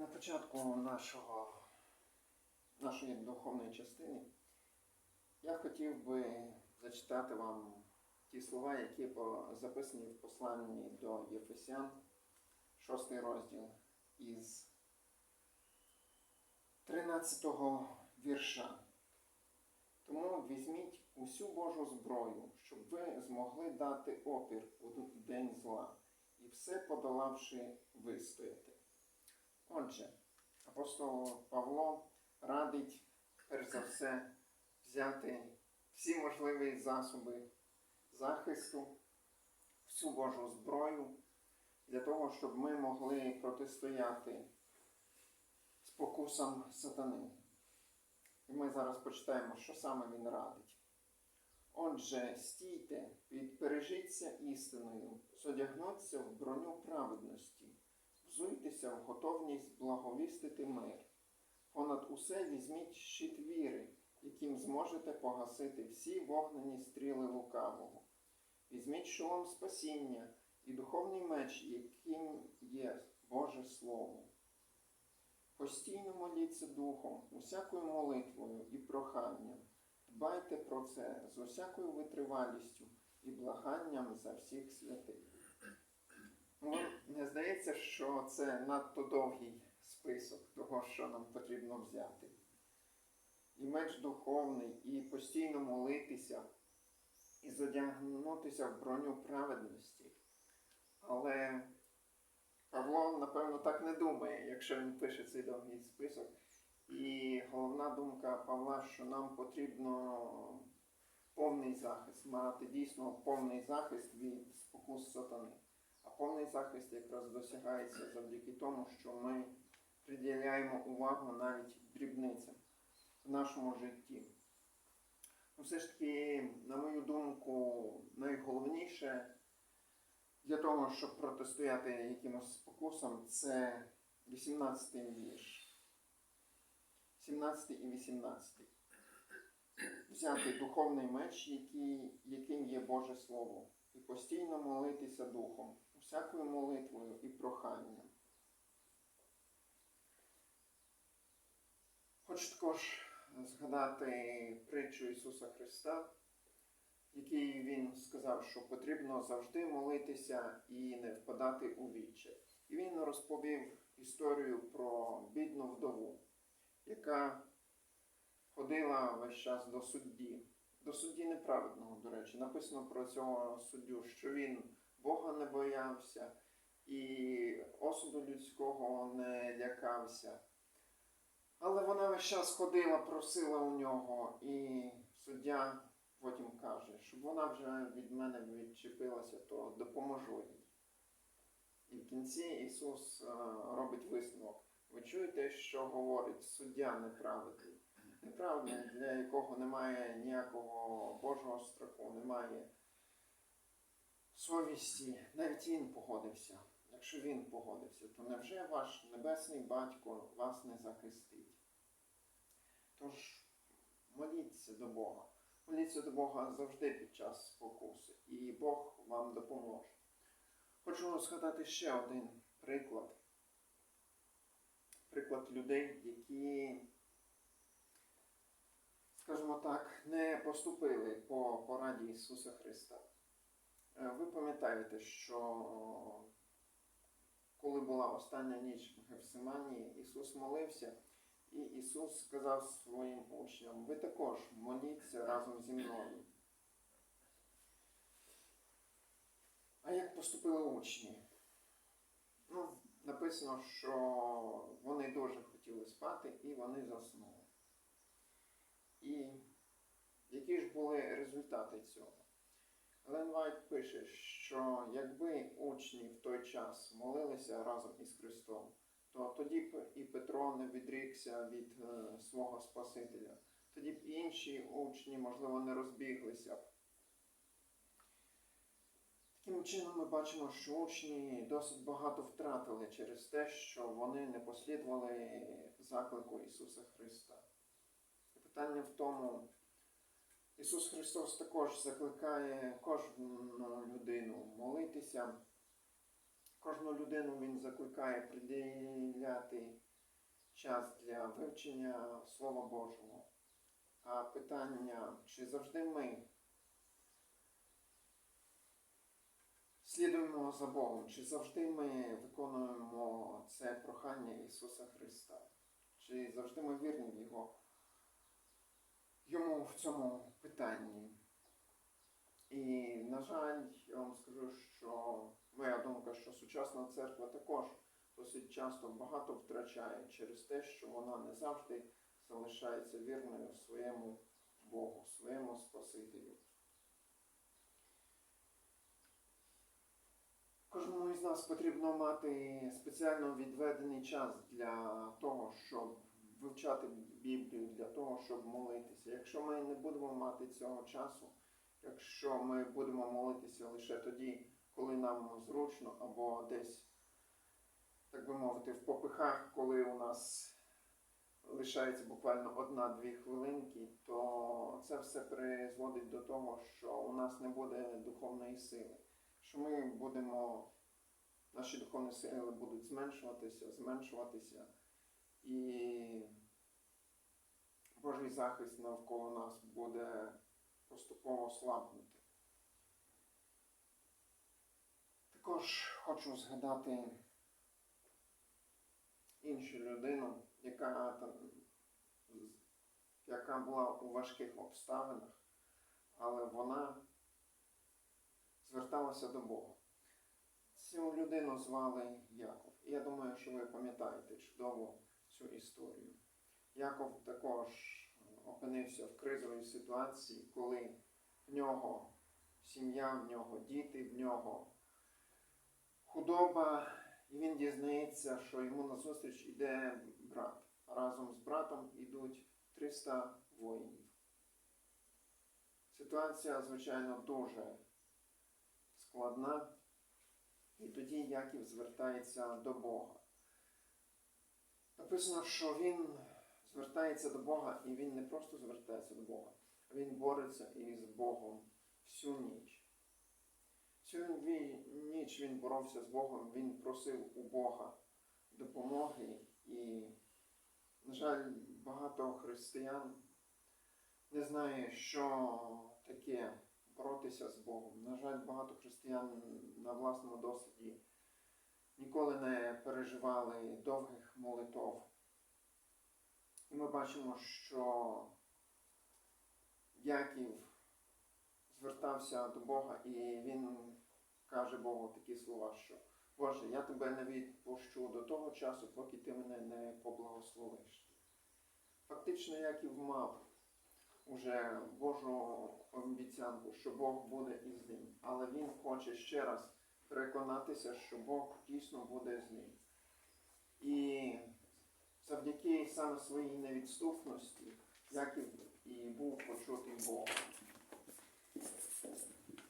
на початку нашого, нашої духовної частини я хотів би зачитати вам ті слова, які записані в посланні до Єфесян, 6 розділ із 13 вірша. Тому візьміть усю Божу зброю, щоб ви змогли дати опір у день зла і все подолавши вистояти. Отже, апостол Павло радить перш за все взяти всі можливі засоби захисту, всю Божу зброю для того, щоб ми могли протистояти спокусам сатани. І ми зараз почитаємо, що саме він радить. Отже, стійте, підпережіться істиною, зодягнуться в броню праведності, взуйтеся в готовність благовістити мир. Понад усе візьміть щит віри, яким зможете погасити всі вогнені стріли лукавого. Візьміть шолом спасіння і духовний меч, яким є Боже Слово. Постійно моліться Духом, усякою молитвою і проханням. Дбайте про це з усякою витривалістю і благанням за всіх святих. Ну, не здається, що це надто довгий список того, що нам потрібно взяти. І меч духовний, і постійно молитися, і задягнутися в броню праведності. Але Павло, напевно, так не думає, якщо він пише цей довгий список. І головна думка Павла, що нам потрібно повний захист, мати дійсно повний захист від спокус сатани. А повний захист якраз досягається завдяки тому, що ми приділяємо увагу навіть дрібницям в нашому житті. Ну, все ж таки, на мою думку, найголовніше для того, щоб протистояти якимось спокусам, це 18 вірш. 17 і 18. Взяти духовний меч, який, яким є Боже Слово, і постійно молитися Духом, усякою молитвою і проханням. Хочу також згадати притчу Ісуса Христа, який Він сказав, що потрібно завжди молитися і не впадати у віччя. І він розповів історію про бідну вдову яка ходила весь час до судді, до судді неправедного, до речі. Написано про цього суддю, що він Бога не боявся і осуду людського не лякався. Але вона весь час ходила, просила у нього, і суддя потім каже, щоб вона вже від мене відчепилася, то допоможу їй. І в кінці Ісус е, робить висновок. Ви чуєте, що говорить суддя неправедний? Неправедний, для якого немає ніякого Божого страху, немає совісті. Навіть він погодився. Якщо він погодився, то невже ваш небесний батько вас не захистить? Тож моліться до Бога. Моліться до Бога завжди під час спокуси, і Бог вам допоможе. Хочу згадати ще один приклад приклад людей, які, скажімо так, не поступили по пораді Ісуса Христа. Е, Ви пам'ятаєте, що коли була остання ніч в Гефсиманії, Ісус молився, і Ісус сказав своїм учням, ви також моліться разом зі мною. А як поступили учні? Ну, написано, що вони дуже хотіли спати і вони заснули. І які ж були результати цього? Елен Вайт пише, що якби учні в той час молилися разом із Христом, то тоді б і Петро не відрікся від е, свого Спасителя. Тоді б інші учні, можливо, не розбіглися б. Таким чином ми бачимо, що учні досить багато втратили через те, що вони не послідували заклику Ісуса Христа. І питання в тому, Ісус Христос також закликає кожну людину молитися, кожну людину Він закликає приділяти час для вивчення Слова Божого. А питання, чи завжди ми слідуємо за Богом, чи завжди ми виконуємо це прохання Ісуса Христа? Чи завжди ми вірні в Його, йому в цьому питанні? І, на жаль, я вам скажу, що моя думка, що сучасна церква також досить часто багато втрачає через те, що вона не завжди залишається вірною своєму Богу, своєму Спасителю. Кожному із нас потрібно мати спеціально відведений час для того, щоб вивчати Біблію, для того, щоб молитися. Якщо ми не будемо мати цього часу, якщо ми будемо молитися лише тоді, коли нам зручно, або десь, так би мовити, в попихах, коли у нас лишається буквально одна-дві хвилинки, то це все призводить до того, що у нас не буде духовної сили. Що ми будемо, наші духовні сили будуть зменшуватися, зменшуватися, і Божий захист навколо нас буде поступово слабнути. Також хочу згадати іншу людину, яка, яка була у важких обставинах, але вона зверталася до Бога. Цю людину звали Яков. І я думаю, що ви пам'ятаєте чудово цю історію. Яков також опинився в кризовій ситуації, коли в нього сім'я, в нього діти, в нього худоба, і він дізнається, що йому назустріч іде брат. Разом з братом йдуть 300 воїнів. Ситуація, звичайно, дуже складна. І тоді Яків звертається до Бога. Написано, що він звертається до Бога, і він не просто звертається до Бога, він бореться із Богом всю ніч. Всю ніч він боровся з Богом, він просив у Бога допомоги. І, на жаль, багато християн не знає, що таке боротися з Богом. На жаль, багато християн на власному досвіді ніколи не переживали довгих молитов. І ми бачимо, що Яків звертався до Бога, і він каже Богу такі слова, що Боже, я тебе не відпущу до того часу, поки ти мене не поблагословиш. Фактично, Яків мав уже Божу обіцянку, що Бог буде із ним. Але він хоче ще раз переконатися, що Бог дійсно буде з ним. І завдяки саме своїй невідступності, Яків і був почутий Богом.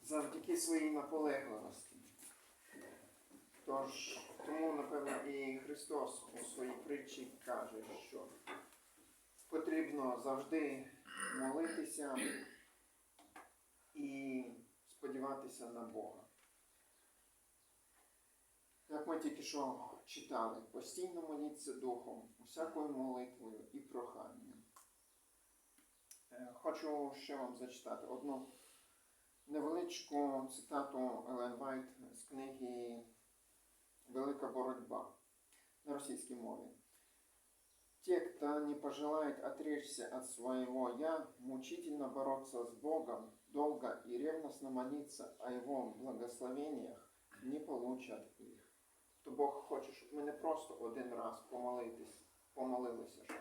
Завдяки своїй наполегливості. Тож, тому, напевно, і Христос у своїй притчі каже, що потрібно завжди молитися і сподіватися на Бога. Як ми тільки що читали, постійно моліться Духом, усякою молитвою і проханням. Е, Хочу ще вам зачитати одну невеличку цитату Елен Вайт з книги Велика боротьба на російській мові. Те, кто не пожелает отречься от своего «я», мучительно бороться с Богом, долго и ревностно молиться о Его благословениях, не получат их. То Бог хоче, щоб ми не просто один раз помолитись, помолилися, що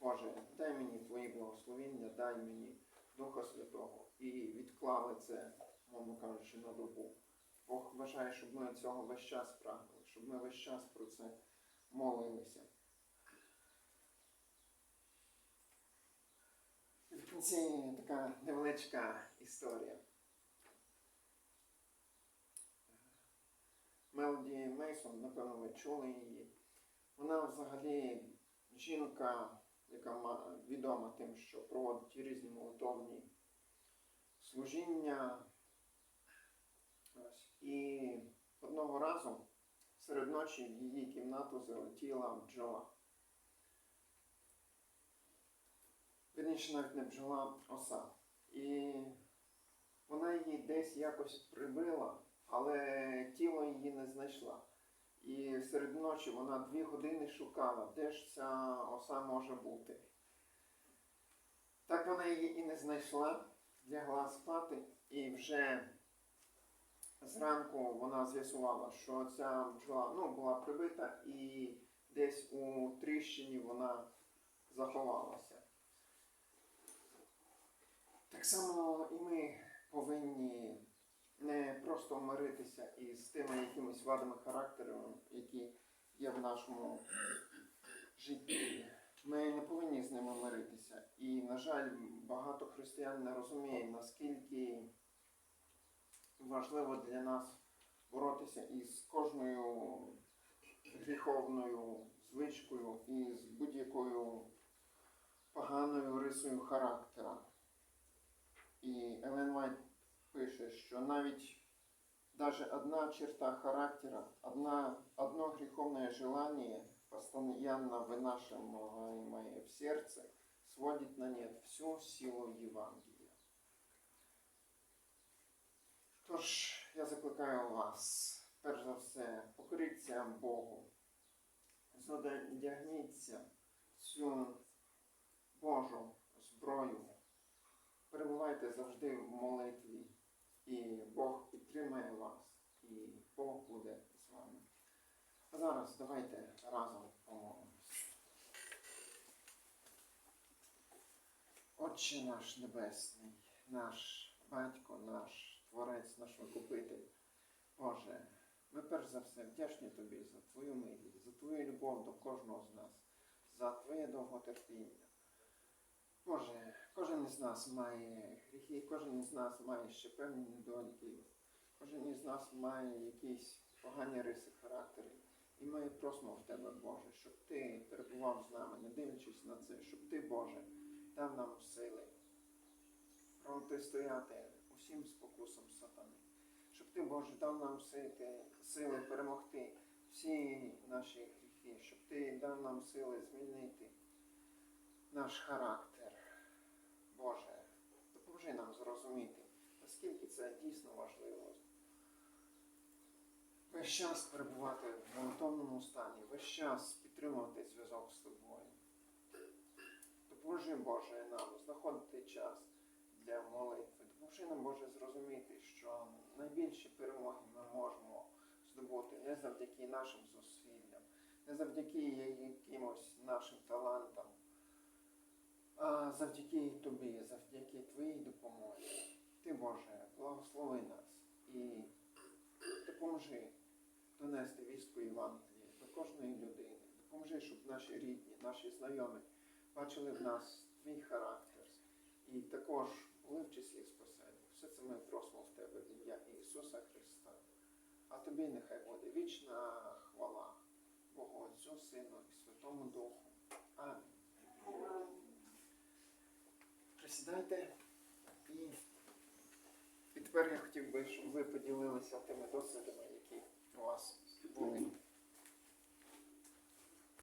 Боже, дай мені Твої благословення, дай мені Духа Святого. І відклали це, мовно кажучи, на добу. Бог бажає, щоб ми цього весь час прагнули, щоб ми весь час про це молилися. В кінці така невеличка історія. Мелоді Мейсон, напевно, ви чули її. Вона взагалі жінка, яка відома тим, що проводить різні молитовні служіння. І одного разу серед ночі в її кімнату залетіла бджола. Вірніше навіть не бджола оса. І вона її десь якось прибила, але тіло її не знайшла. І серед ночі вона дві години шукала, де ж ця оса може бути. Так вона її і не знайшла, лягла спати, і вже зранку вона з'ясувала, що ця бджола ну, була прибита і десь у тріщині вона заховалася. Так само і ми повинні не просто миритися із тими якимись вадами характеру, які є в нашому житті. Ми не повинні з ними миритися. І, на жаль, багато християн не розуміє, наскільки важливо для нас боротися із кожною гріховною звичкою і з будь-якою поганою рисою характера. І Елен Вайт пише, що навіть даже одна черта характера, одна, одно греховное желание, постоянно вынашиваемое в сердце, сводит на нет всю силу Євангелія. Тож, я закликаю вас, перш за все, покоріться Богу, задягніться цю Божу зброю, перебувайте завжди в молитві, і Бог підтримає вас, і Бог буде з вами. А зараз давайте разом помолимося. Отче наш Небесний, наш Батько, наш Творець, наш Викупитель, Боже, ми перш за все вдячні Тобі за Твою милість, за Твою любов до кожного з нас, за Твоє довготерпіння. Боже, кожен із нас має гріхи, кожен із нас має ще певні недоліки, кожен із нас має якісь погані риси характеру. І ми просимо в Тебе, Боже, щоб Ти перебував з нами, не дивлячись на це, щоб Ти, Боже, дав нам сили протистояти усім спокусам сатани. Щоб Ти, Боже, дав нам сили, сили перемогти всі наші гріхи, щоб Ти дав нам сили змінити наш характер. Боже, допоможи нам зрозуміти, наскільки це дійсно важливо. Весь час перебувати в молитовному стані, весь час підтримувати зв'язок з тобою. Допоможи, Боже, нам знаходити час для молитви. Допоможи нам, Боже, зрозуміти, що найбільші перемоги ми можемо здобути не завдяки нашим зусиллям, не завдяки якимось нашим талантам, а завдяки Тобі, завдяки Твоїй допомозі. Ти, Боже, благослови нас і допоможи донести вістку Євангелія до кожної людини. Допоможи, щоб наші рідні, наші знайомі бачили в нас твій характер і також були в числі спасені. Все це ми просимо в Тебе в ім'я Ісуса Христа. А тобі нехай буде вічна хвала Богу Отцю, Сину і Святому Духу. Присідайте і, і тепер я хотів би, щоб ви поділилися тими досвідами, які у вас були.